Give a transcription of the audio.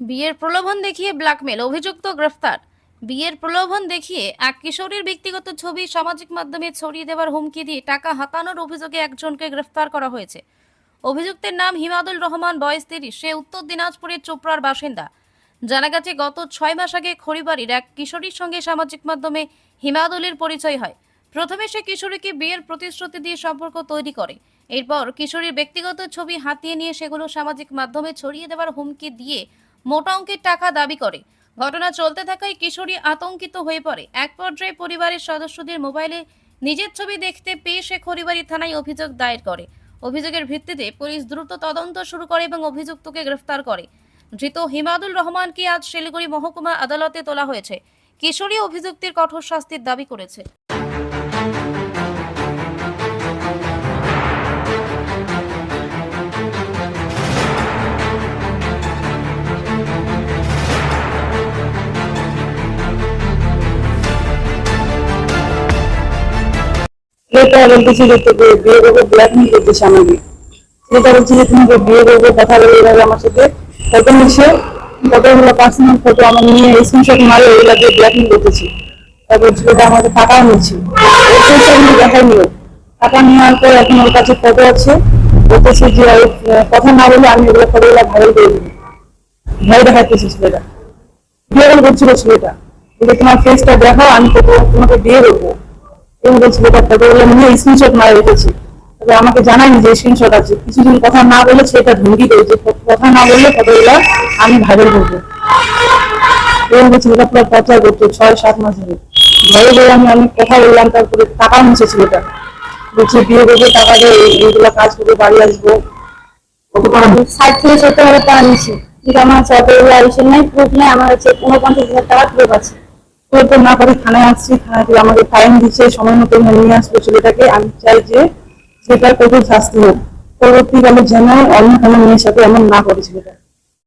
বিয়ের প্রলোভন দেখিয়ে ব্ল্যাকমেল, অভিযুক্ত গ্রেফতার। বিয়ের প্রলোভন দেখিয়ে এক কিশোরীর ব্যক্তিগত ছবি সামাজিক মাধ্যমে ছড়িয়ে দেওয়ার হুমকি দিয়ে টাকা হাতানোর অভিযোগে একজনকে গ্রেফতার করা হয়েছে। অভিযুক্তের নাম হিমাদুল রহমান, বয়স তিরিশ। সে উত্তর দিনাজপুরের চোপড়ার বাসিন্দা। জানা গেছে, গত ছয় মাস আগে খড়িবাড়ির এক কিশোরীর সঙ্গে সামাজিক মাধ্যমে হিমাদুলের পরিচয় হয়। প্রথমে সে কিশোরীকে বিয়ের প্রতিশ্রুতি দিয়ে সম্পর্ক তৈরি করে। এরপর কিশোরীর ব্যক্তিগত ছবি হাতিয়ে নিয়ে সেগুলো সামাজিক মাধ্যমে ছড়িয়ে দেওয়ার হুমকি দিয়ে মোটা অঙ্কের টাকা দাবি করে। ঘটনা চলতে থাকায় কিশোরী আতঙ্কিত হয়ে পড়ে। এক পর্যায়ে পরিবারের সদস্যদের মোবাইলে নিজের ছবি দেখতে পেয়ে সে খড়িবাড়ি থানায় অভিযোগ দায়ের করে। অভিযোগের ভিত্তিতে পুলিশ দ্রুত তদন্ত শুরু করে এবং অভিযুক্তকে গ্রেফতার করে। ধৃত হিমাদুল রহমানকে আজ শিলিগুড়ি মহকুমা আদালতে তোলা হয়েছে। কিশোরী অভিযুক্তির কঠোর শাস্তির দাবি করেছে। ছেলেটা কথা আমার সাথে ফটো নিয়ে দিয়ে ছেলেটা দেখাই টাকা নেওয়ার পর এখন ওর কাছে ফটো আছে। যে কথা না বলে আমি ওগুলো ফটোগুলো ভাইরাল করে ভয় দেখাইতেছে ছেলেটা। বিয়ে করছিল ছেলেটা। তোমার ফেসটা দেখাও, আমি তোমাকে বিয়ে করব। এবং বলছিল তার ফটোগুলো নিয়ে স্ক্রিনশট মারা রেখেছি তবে আমাকে জানায়নি যে স্ক্রিনশট আছে। কিছুদিন কথা না বলে সেটা ধমকি দেয় যে কথা না বললে আমি ভাইরাল করব। পুরো প্রচার করতো ছয় সাত মাস ধরে। ভয়ে ভয়ে আমি অনেক কথা বললাম তারপরে টাকা নিচ্ছে ছেলেটা। বলছে বিয়ে করব টাকা দিয়ে এই- এইগুলো কাজ করে বাড়ি আসব। ষাট থেকে সত্তর হাজার টাকা নিচ্ছে কিন্তু আমার সরকারি নাই প্রুফ নাই আমার হচ্ছে উনপঞ্চাশ হাজার টাকা প্রুফ আছে। তো না করে থানায় আসছি থানা থেকে আমাকে টাইম দিচ্ছে, সময় মতো নিয়ে আসব ছেলেটাকে। আমি চাই যে সেটার কঠোর শাস্তি হোক। পরবর্তীকালে যেন অন্য কোনো মেয়ের সাথে এমন না করে ছেলেটা।